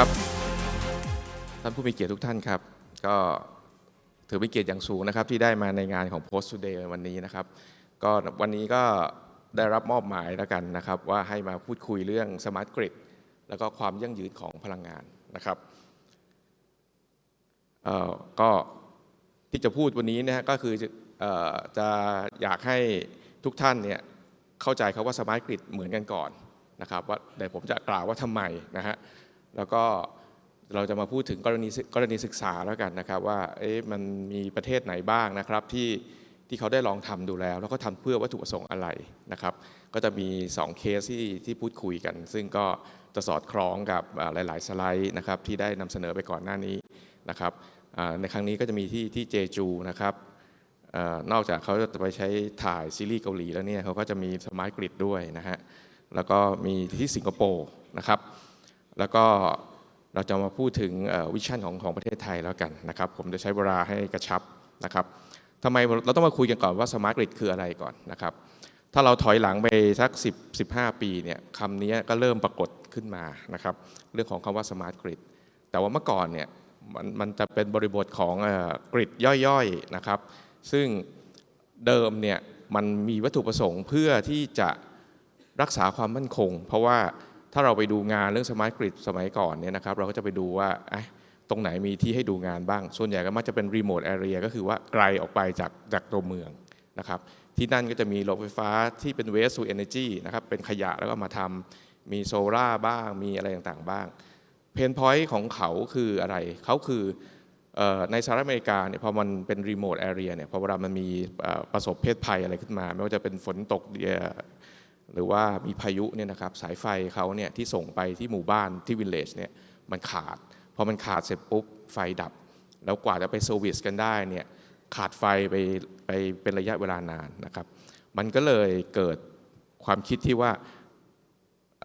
ครับ ท่านผู้มีเกียรติทุกท่านครับ ก็ถือเป็นเกียรติอย่างสูงนะครับที่ได้มาในงานของ Post Today วันนี้นะครับ ก็วันนี้ก็ได้รับมอบหมายแล้วกันนะครับ ว่าให้มาพูดคุยเรื่อง Smart Grid แล้วก็ความยั่งยืนของพลังงานนะครับเออก็ที่จะพูดวันนี้นะฮะก็คือจะอยากให้ทุกท่านเนี่ยเข้าใจครับว่า Smart Grid เหมือนกันก่อนนะครับว่าเดี๋ยวผมจะกล่าวว่าทำไมนะฮะ แล้วก็เราจะมาพูดถึงกรณีศึกรณีศึกษาแล้วกันนะครับ ว่ามันมีประเทศไหนบ้างนะครับที่ที่เขาได้ลองทำดูแล้ว แล้วก็ทำเพื่อวัตถุประสงค์อะไรนะครับ ก็จะมี 2 เคสที่ที่พูดคุยกัน ซึ่งก็จะสอดคล้องกับอ่าหลาย ๆ สไลด์นะครับที่ได้นำเสนอไปก่อนหน้านี้นะครับในครั้งนี้ก็จะมีที่ที่เจจูนะครับอนอกจากเขาจะไปใช้ถ่ายซีรีส์เกาหลีแล้วเนี่ยเขาก็จะมีสมาร์ทกริดด้วยนะฮะแล้วก็มีที่สิงคโปร์นะครับ แล้วก็เราจะมาพูดถึงวิชั่นของของประเทศไทยแล้วกันนะครับ ผมจะใช้เวลาให้กระชับนะครับทำไมเราต้องมาคุยกันก่อนว่าสมาร์ทกริดคืออะไรก่อนนะครับ ถ้าเราถอยหลังไปสัก 10 15 ปีเนี่ยคำนี้ก็เริ่มปรากฏขึ้นมานะครับ เรื่องของคำว่าสมาร์ทกริดแต่ว่าเมื่อก่อนเนี่ยมันมันจะเป็นบริบทของกริดย่อยๆนะครับ ซึ่งเดิมเนี่ยมันมีวัตถุประสงค์เพื่อที่จะรักษาความมั่นคง เพราะว่า ถ้าเราไปดูงานเรื่องสมาร์ทกริดสมัยก่อนเนี่ยนะครับเราก็จะไปดูว่าเอ๊ะตรงไหนมีที่ให้ดูงานบ้าง ส่วนใหญ่ก็มักจะเป็นรีโมทแอเรียก็คือว่าไกลออกไปจากจากตัวเมืองนะครับที่นั่นก็จะมีโรงไฟฟ้าที่เป็น waste to energy นะครับเป็นขยะแล้วก็มาทำมีโซล่าบ้างมีอะไรต่างๆบ้าง เพนพอยต์ของเขาคืออะไร เขาคืออในสหรัฐอเมริกาเนี่ยพอมันเป็นรีโมทแอเรียเนี่ยพอเวลามันมีประสบเพศภัยอะไรขึ้นมา ไม่ว่าจะเป็นฝนตกเอ่อ หรือว่ามีพายุเนี่ยนะครับสายไฟเขาเนี่ยที่ส่งไปที่หมู่บ้านที่วิลเลจเนี่ยมันขาดพอมันขาดเสร็จปุ๊บไฟดับ แล้วกว่าจะไปเซอร์วิสกันได้เนี่ยขาดไฟไปไปเป็นระยะเวลานานนะครับ มันก็เลยเกิดความคิดที่ว่า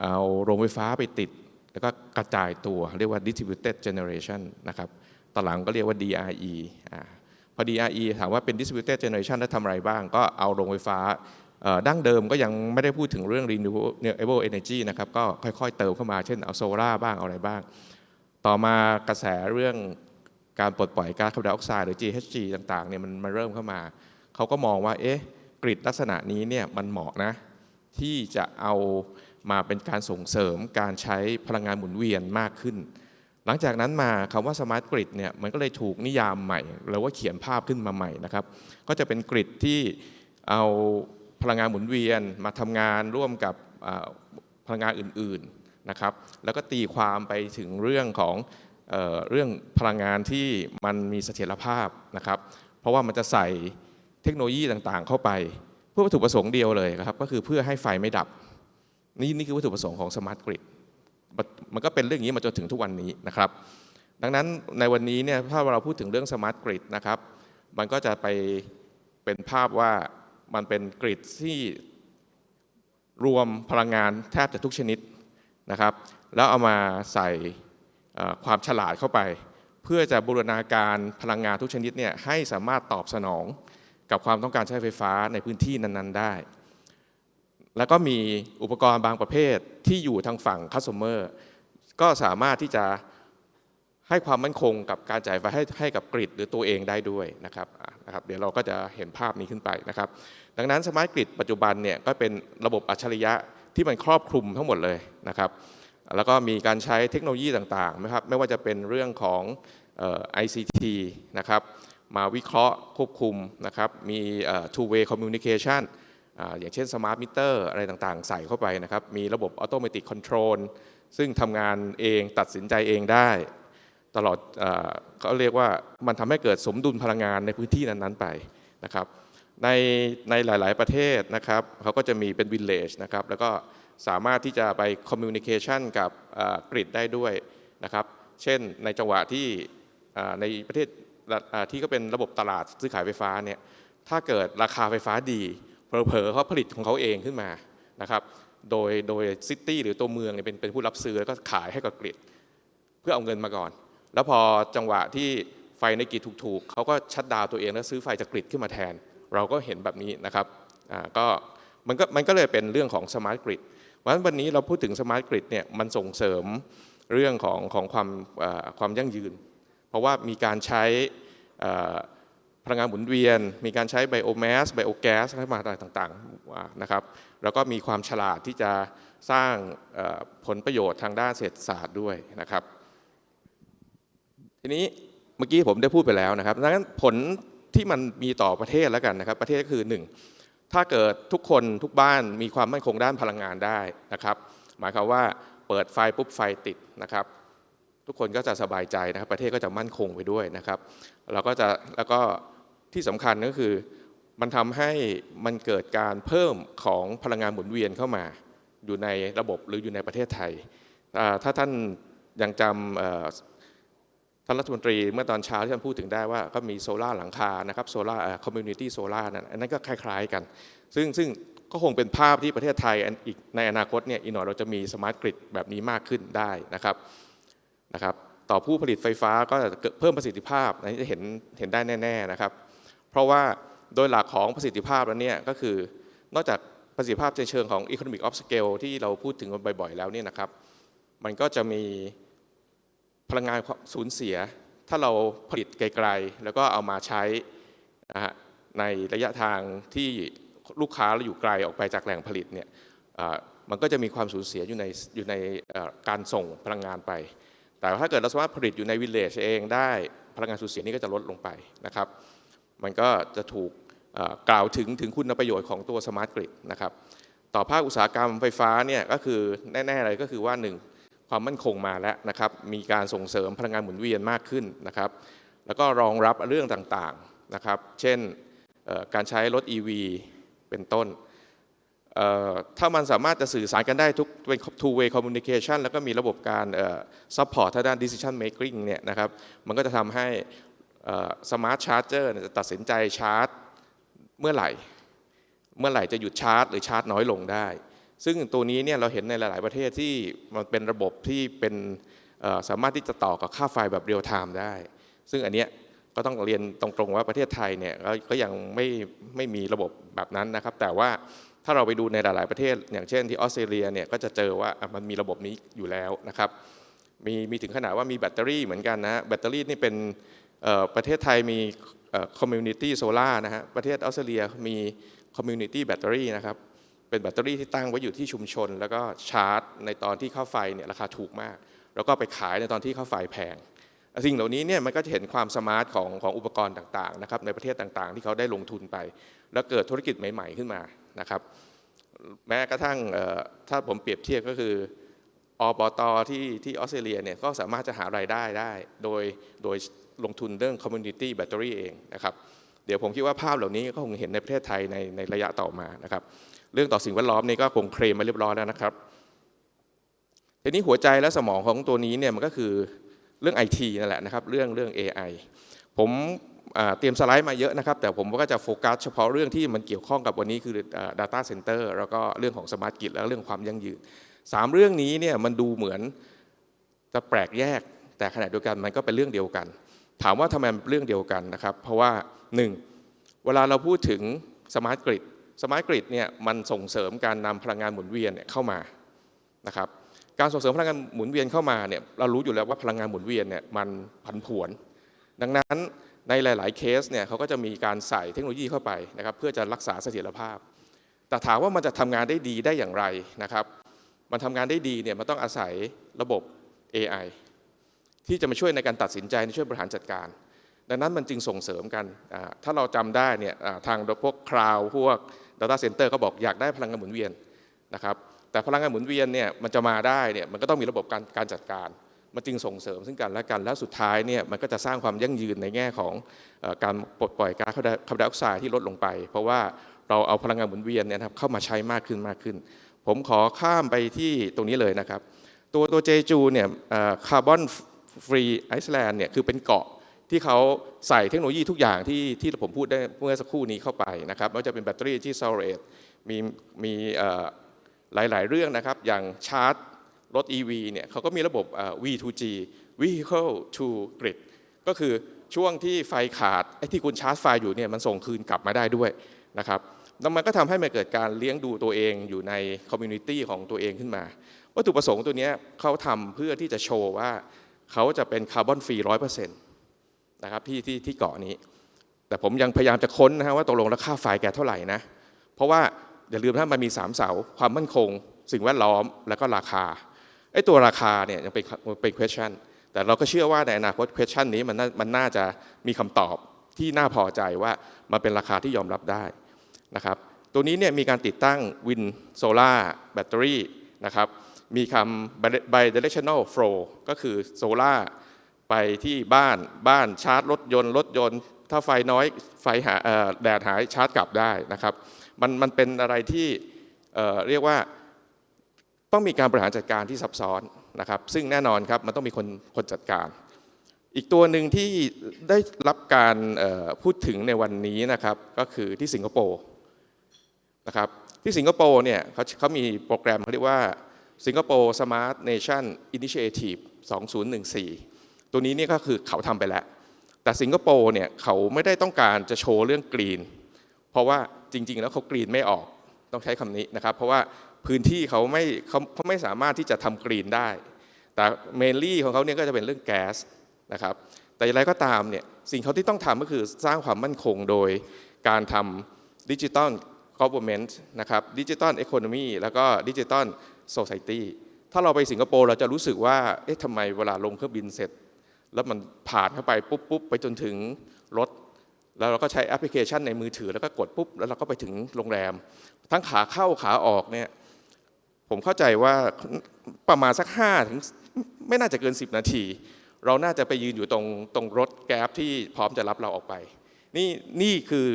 เอาโรงไฟฟ้าไปติด แล้วก็กระจายตัวเรียกว่า distributed generation นะครับตอนหลังก็เรียกว่า DRE อ่าพอ DRE ถามว่าเป็น distributed generation แล้วทำอะไรบ้าง ก็เอาโรงไฟฟ้า ดั้งเดิมก็ยังไม่ได้พูดถึงเรื่อง renewable energy นะครับก็ค่อยๆ เติมเข้ามาเช่นเอาโซล่าบ้างเอาอะไรบ้าง ต่อมากระแสเรื่องการปลดปล่อยก๊าซคาร์บอนไดออกไซด์หรือ GHG ต่างๆเนี่ยมันมาเริ่มเข้ามา เขาก็มองว่าเอ๊ะกริดลักษณะนี้เนี่ยมันเหมาะนะที่จะเอามาเป็นการส่งเสริมการใช้พลังงานหมุนเวียนมากขึ้น หลังจากนั้นมาคำว่าสมาร์ทกริดเนี่ยมันก็เลยถูกนิยามใหม่หรือว่าเขียนภาพขึ้นมาใหม่นะครับ ก็จะเป็นกริดที่เอา พลังงานหมุนเวียนมาทำงานร่วมกับพลังงานอื่นๆนะครับ แล้วก็ตีความไปถึงเรื่องของเออเรื่องพลังงานที่มันมีเสถียรภาพนะครับ เพราะว่ามันจะใส่เทคโนโลยีต่างๆ เข้าไป เพื่อวัตถุประสงค์เดียวเลยครับ ก็คือเพื่อให้ไฟไม่ดับ นี่นี่คือวัตถุประสงค์ของสมาร์ทกริดมันก็เป็นเรื่องนี้มาจนถึงทุกวันนี้นะครับ ดังนั้นในวันนี้เนี่ยถ้าเราพูดถึงเรื่องสมาร์ทกริดนะครับ มันก็จะไปเป็นภาพว่า มันเป็นกริดที่รวมพลังงานแทบจะทุกชนิดนะครับ แล้วเอามาใส่ความฉลาดเข้าไป เพื่อจะบูรณาการพลังงานทุกชนิดเนี่ยให้สามารถตอบสนองกับความต้องการใช้ไฟฟ้าในพื้นที่นั้นๆได้ แล้วก็มีอุปกรณ์บางประเภทที่อยู่ทางฝั่งคัสเตอร์ก็สามารถที่จะ ให้ความมั่นคงกับการจ่ายไฟให้ให้กับกริดหรือตัวเองได้ด้วยนะครับนะครับ เดี๋ยวเราก็จะเห็นภาพนี้ขึ้นไปนะครับ ดังนั้นสมาร์ทกริดปัจจุบันเนี่ยก็เป็นระบบอัจฉริยะที่มันครอบคลุมทั้งหมดเลยนะครับ แล้วก็มีการใช้เทคโนโลยีต่างๆนะครับไม่ว่าจะเป็นเรื่องของเอ่อ ICT นะครับมาวิเคราะห์ควบคุมนะครับมี two way communication อ่าอย่างเช่น smart meter อะไรต่างๆ ใส่เข้าไปนะครับ มีระบบ automatic control ซึ่งทำงานเองตัดสินใจเองได้ ตลอดเขาเรียกว่ามันทำให้เกิดสมดุลพลังงานในพื้นที่นั้นๆไปนะครับในในหลาย ๆประเทศนะครับเขาก็จะมีเป็น village นะครับแล้วก็สามารถที่จะไป communication กับกริดได้ด้วยนะครับเช่นในจังหวะที่อ่าในประเทศที่ก็เป็นระบบตลาดซื้อขายไฟฟ้าเนี่ยถ้าเกิดราคาไฟฟ้าดีเผลอๆเขาผลิตของเขาเองขึ้นมานะครับโดยโดยซิตี้หรือตัวเมืองเนี่ยเป็นเป็นผู้รับซื้อแล้วก็ขายให้กับกริดเพื่อเอาเงินมาก่อน แล้วพอจังหวะที่ไฟในกริดถูกๆเขาก็ชัดดาวตัวเองแล้วซื้อไฟจากกริดขึ้นมาแทน เราก็เห็นแบบนี้นะครับอ่าก็มันก็มันก็เลยเป็นเรื่องของสมาร์ทกริดเพราะฉะนั้นวันนี้เราพูดถึงสมาร์ทกริดเนี่ยมันส่งเสริมเรื่องของของความความยั่งยืน เพราะว่ามีการใช้พลังงานหมุนเวียน มีการใช้ไบโอแมสไบโอแก๊สอะไรมาต่างๆนะครับ แล้วก็มีความฉลาดที่จะสร้างผลประโยชน์ทางด้านเศรษฐศาสตร์ด้วยนะครับ ทีนี้เมื่อกี้ผมได้พูดไปแล้วนะครับดังนั้นผลที่มันมีต่อประเทศแล้วกันนะครับ ประเทศก็คือหนึ่งถ้าเกิดทุกคนทุกบ้านมีความมั่นคงด้านพลังงานได้นะครับ หมายความว่าเปิดไฟปุ๊บไฟติดนะครับ ทุกคนก็จะสบายใจนะครับ ประเทศก็จะมั่นคงไปด้วยนะครับเราก็จะแล้วก็ที่สำคัญก็คือมันทำให้มันเกิดการเพิ่มของพลังงานหมุนเวียนเข้ามา อยู่ในระบบหรืออยู่ในประเทศไทย ถ้าท่านยังจำ ท่านรัฐมนตรีเมื่อตอนเช้าที่ท่านพูดถึงได้ว่าก็มีโซล่าหลังคานะครับโซล่าคอมมูนิตี้โซล่านั่นอันนั้นก็คล้าย ๆกัน ซึ่งซึ่งก็คงเป็นภาพที่ประเทศไทยอีกในอนาคตเนี่ยอีกหน่อยเราจะมีสมาร์ทกริดแบบนี้มากขึ้นได้นะครับนะครับ ต่อผู้ผลิตไฟฟ้าก็เพิ่มประสิทธิภาพนนี้จะเห็นเห็นได้แน่ ๆนะครับ เพราะว่าโดยหลักของประสิทธิภาพแล้วเนี่ยก็คือนอกจากประสิทธิภาพในเชิงของ economic of scale ที่เราพูดถึงกันบ่อยๆ แล้วเนี่ยนะครับ มันก็จะมี พลังงานสูญเสีย ถ้าเราผลิตไกลๆ แล้วก็เอามาใช้นะฮะในระยะทางที่ลูกค้าเราอยู่ไกลออกไปจากแหล่งผลิตเนี่ยมันก็จะมีความสูญเสียอยู่ในอยู่ในการส่งพลังงานไป แต่ถ้าเกิดเราสามารถผลิตอยู่ในวิลเลจเองได้พลังงานสูญเสียนี้ก็จะลดลงไปนะครับ มันก็จะถูกกล่าวถึงถึงคุณประโยชน์ของตัวสมาร์ทกริดนะครับ ต่อภาคอุตสาหกรรมไฟฟ้าเนี่ยก็คือแน่ๆเลยก็คือว่าหนึ่ง ความมั่นคงมาแล้วนะครับ มีการส่งเสริมพลังงานหมุนเวียนมากขึ้นนะครับ แล้วก็รองรับเรื่องต่างๆนะครับ เช่นการใช้รถ EV เป็นต้น ถ้ามันสามารถจะสื่อสารกันได้ทุกเป็น two way communication แล้วก็มีระบบการเอ่อ support ทางด้าน decision making เนี่ยนะครับ มันก็จะทำให้ smart charger เนี่ยจะตัดสินใจชาร์จเมื่อไหร่ เมื่อไหร่จะหยุดชาร์จ หรือชาร์จน้อยลงได้ ซึ่งตัวนี้เนี่ยเราเห็นในหลาย ๆ ประเทศที่มันเป็นระบบที่เป็นสามารถที่จะต่อกับค่าไฟแบบเรียลไทม์ได้ ซึ่งอันเนี้ยก็ต้องเรียนตรงๆว่าประเทศไทยเนี่ยก็ก็ยังไม่ไม่มีระบบแบบนั้นนะครับ แต่ว่าถ้าเราไปดูในหลาย ๆ ประเทศ อย่างเช่นที่ออสเตรเลียเนี่ยก็จะเจอว่ามันมีระบบนี้อยู่แล้วนะครับมีมีถึงขนาดว่ามีแบตเตอรี่เหมือนกันนะแบตเตอรี่นี่เป็นประเทศไทยมีคอมมูนิตี้โซลาร์นะฮะประเทศออสเตรเลียมีคอมมูนิตี้แบตเตอรี่นะครับ เป็นแบตเตอรี่ที่ตั้งไว้อยู่ที่ชุมชน แล้วก็ชาร์จ ในตอนที่ค่าไฟเนี่ยราคาถูกมาก แล้วก็ไปขายในตอนที่ค่าไฟแพงสิ่งเหล่านี้เนี่ยมันก็จะเห็นความสมาร์ทของของอุปกรณ์ต่างๆนะครับในประเทศต่างๆ ที่เขาได้ลงทุนไป แล้วเกิดธุรกิจใหม่ ๆขึ้นมานะครับ แม้กระทั่งถ้าผมเปรียบเทียบก็คืออบตที่ที่ออสเตรเลียเนี่ยก็สามารถจะหารายได้ได้ โดยโดยลงทุนเรื่อง community battery เองนะครับ เดี๋ยวผมคิดว่าภาพเหล่านี้ก็คงเห็นในประเทศไทยในในระยะต่อมานะครับ เรื่องต่อสิ่งแวดล้อมนี่ก็คงเคลมมาเรียบร้อยแล้วนะครับทีนี้หัวใจและสมองของตัวนี้เนี่ยมันก็คือเรื่อง IT นั่นแหละนะครับเรื่องเรื่อง AI ผมอ่าเตรียมสไลด์มาเยอะนะครับ แต่ผมก็จะโฟกัสเฉพาะเรื่องที่มันเกี่ยวข้องกับวันนี้คืออ่า data center แล้วก็เรื่องของ smart grid แล้วเรื่องความยั่งยืนสามเรื่องนี้เนี่ยมันดูเหมือนจะแปลกแยก แต่ขณะเดียวกันมันก็เป็นเรื่องเดียวกัน ถามว่าทำไมเป็นเรื่องเดียวกันนะครับ เพราะว่าหนึ่งเวลาเราพูดถึง smart grid สมาร์ทกริดเนี่ยมันส่งเสริมการนำพลังงานหมุนเวียนเข้ามานะครับการส่งเสริมพลังงานหมุนเวียนเข้ามาเนี่ยเรารู้อยู่แล้วว่าพลังงานหมุนเวียนเนี่ยมันผันผวน ดังนั้นในหลาย ๆ เคสเนี่ยเขาก็จะมีการใส่เทคโนโลยีเข้าไปนะครับเพื่อจะรักษาเสถียรภาพ แต่ถามว่ามันจะทำงานได้ดีได้อย่างไรนะครับ มันทำงานได้ดีเนี่ยมันต้องอาศัยระบบ AI ที่จะมาช่วยในการตัดสินใจในช่วยบริหารจัดการ ดังนั้นมันจึงส่งเสริมกัน ถ้าเราจำได้เนี่ยทางพวกคลาวพวก Data Center ก็บอกอยากได้พลังงานหมุนเวียนนะครับแต่พลังงานหมุนเวียนเนี่ยมันจะมาได้เนี่ยมันก็ต้องมีระบบการการจัดการ มันจึงส่งเสริมซึ่งกันและกันแล้วสุดท้ายเนี่ยมันก็จะสร้างความยั่งยืนในแง่ของอการปลดปล่อยก๊าซคาร์บอนไดออกไซด์ที่ลดลงไป เพราะว่าเราเอาพลังงานหมุนเวียนเนี่ยครับเข้ามาใช้มากขึ้นมากขึ้น ผมขอข้ามไปที่ตรงนี้เลยนะครับ ตัวตัวเจจูเนี่ยคาร์บอนฟรีไอซ์แลนด์เนี่ยคือเป็นเกาะ ที่เขาใส่เทคโนโลยีทุกอย่างที่ที่ผมพูดได้เมื่อสักครู่นี้เข้าไปนะครับไม่ว่าจะเป็นแบตเตอรี่ที่โซลเรตมีมีเอ่อหลาย ๆ เรื่องนะครับ อย่างชาร์จรถ EV เนี่ยเขาก็มีระบบ V2G Vehicle to Grid ก็คือช่วงที่ไฟขาดไอ้ที่คุณชาร์จไฟอยู่เนี่ยมันส่งคืนกลับมาได้ด้วยนะครับแล้วมันก็ทำให้มันเกิดการเลี้ยงดูตัวเองอยู่ในคอมมูนิตี้ของตัวเองขึ้นมา วัตถุประสงค์ตัวเนี้ยเขาทำเพื่อที่จะโชว์ว่าเขาจะเป็นคาร์บอนฟรีร้อยเปอร์เซ็นต์ นะครับที่ที่ที่เกาะนี้ แต่ผมยังพยายามจะค้นนะฮะว่าตกลงแล้วค่าไฟแกเท่าไหร่นะเพราะว่าอย่าลืมถ้ามันมีสามเสาความมั่นคง สิ่งแวดล้อมแล้วก็ราคาไอ้ตัวราคาเนี่ยยังเป็นเป็น question แต่เราก็เชื่อว่าในอนาคต question นี้มันน่ามันน่าจะมีคำตอบที่น่าพอใจว่ามันเป็นราคาที่ยอมรับได้นะครับตัวนี้เนี่ยมีการติดตั้งวินโซล่าแบตเตอรี่นะครับมีคำ bidirectional flow ก็คือโซล่า ไปที่บ้านบ้านชาร์จรถยนต์รถยนต์ ถ้าไฟน้อยไฟหาแดดหายชาร์จกลับได้นะครับมันมันเป็นอะไรที่เรียกว่าต้องมีการบริหารจัดการที่ซับซ้อนนะครับ ซึ่งแน่นอนครับมันต้องมีคนคนจัดการ อีกตัวหนึ่งที่ได้รับการพูดถึงในวันนี้นะครับ ก็คือที่สิงคโปร์นะครับที่สิงคโปร์เนี่ยเขาเขามีโปรแกรมเขาเรียกว่าสิงคโปร์ Smart Nation Initiative 2014 ตัวนี้เนี่ยก็คือเขาทำไปแล้ว แต่สิงคโปร์เนี่ยเขาไม่ได้ต้องการจะโชว์เรื่องกรีน เพราะว่าจริง ๆ แล้วเขากรีนไม่ออกต้องใช้คำนี้นะครับ เพราะว่าพื้นที่เขาไม่เขาเขาไม่สามารถที่จะทำกรีนได้ แต่เมนลี่ของเขาเนี่ยก็จะเป็นเรื่องแก๊สนะครับ แต่อย่างไรก็ตามเนี่ยสิ่งเขาที่ต้องทำก็คือสร้างความมั่นคงโดยการทำดิจิตอลกอ v เ r น m e n t นะครับดิจิตอลเอ o n o มีแล้วก็ดิจิตอลโซ c i ตี้ถ้าเราไปสิงคโปร์เราจะรู้สึกว่าเอ๊ะทำไมเวลาลงเครื่องบินเสร็จ แล้วมันผ่านเข้าไปปุ๊บปุ๊บไปจนถึงรถ แล้วเราก็ใช้แอปพลิเคชันในมือถือ แล้วก็กดปุ๊บ แล้วเราก็ไปถึงโรงแรม ทั้งขาเข้าขาออกเนี่ยผมเข้าใจว่าประมาณสัก5ถึงไม่น่าจะเกิน 10 นาที เราน่าจะไปยืนอยู่ตรงตรงรถแก๊บที่พร้อมจะรับเราออกไป นี่นี่คือ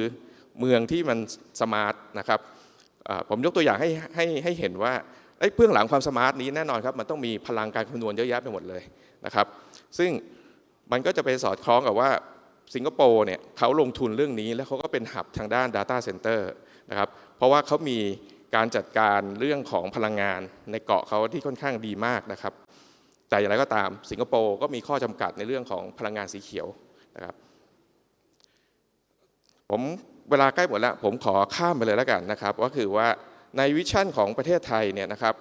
เมืองที่มันสมาร์ทนะครับผมยกตัวอย่างให้ให้ให้เห็นว่าไอ้เบื้องหลังความสมาร์ทนี้แน่นอนครับมันต้องมีพลังการคำนวณเยอะแยะไปหมดเลยนะครับ ซึ่ง มันก็จะไปสอดคล้องกับว่าสิงคโปร์เนี่ยเขาลงทุนเรื่องนี้แล้วเขาก็เป็นหับทางด้าน Data Center นะครับเพราะว่าเขามีการจัดการเรื่องของพลังงานในเกาะเขาที่ค่อนข้างดีมากนะครับแต่อย่างไรก็ตามสิงคโปร์ก็มีข้อจำกัดในเรื่องของพลังงานสีเขียวนะครับผมเวลาใกล้หมดแล้วผมขอข้ามไปเลยแล้วกันนะครับก็คือว่าในวิชั่นของประเทศไทยเนี่ยนะครับ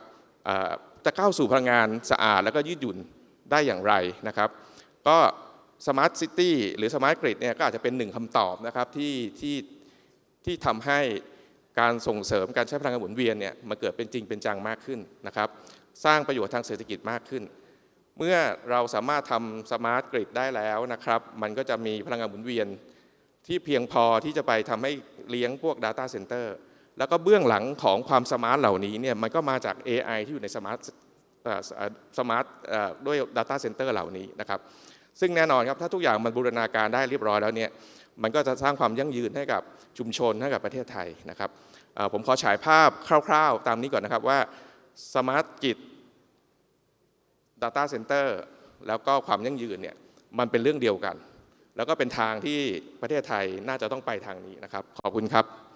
จะก้าวสู่พลังงานสะอาดแล้วก็ยืดหยุ่นได้อย่างไรนะครับ ก็สมาร์ทซิตี้หรือสมาร์ทกริดเนี่ยก็อาจจะเป็นหนึ่งคำตอบนะครับที่ที่ที่ทำให้การส่งเสริมการใช้พลังงานหมุนเวียนเนี่ยมาเกิดเป็นจริงเป็นจังมากขึ้นนะครับ สร้างประโยชน์ทางเศรษฐกิจมากขึ้น เมื่อเราสามารถทำสมาร์ทกริดได้แล้วนะครับมันก็จะมีพลังงานหมุนเวียน ที่เพียงพอที่จะไปทำให้เลี้ยงพวก Data Center แล้วก็เบื้องหลังของความสมาร์ทเหล่านี้เนี่ยมันก็มาจาก AI ที่อยู่ในสมาร์ท สมาร์ทด้วย Data Center เหล่านี้นะครับซึ่งแน่นอนครับถ้าทุกอย่างมันบูรณาการได้เรียบร้อยแล้วเนี่ยมันก็จะสร้างความยั่งยืนให้กับชุมชนให้กับประเทศไทยนะครับผมขอฉายภาพคร่าวๆ ตามนี้ก่อนนะครับว่าสมาร์ทกิจ Data Center แล้วก็ความยั่งยืนเนี่ยมันเป็นเรื่องเดียวกัน แล้วก็เป็นทางที่ประเทศไทยน่าจะต้องไปทางนี้นะครับ ขอบคุณครับ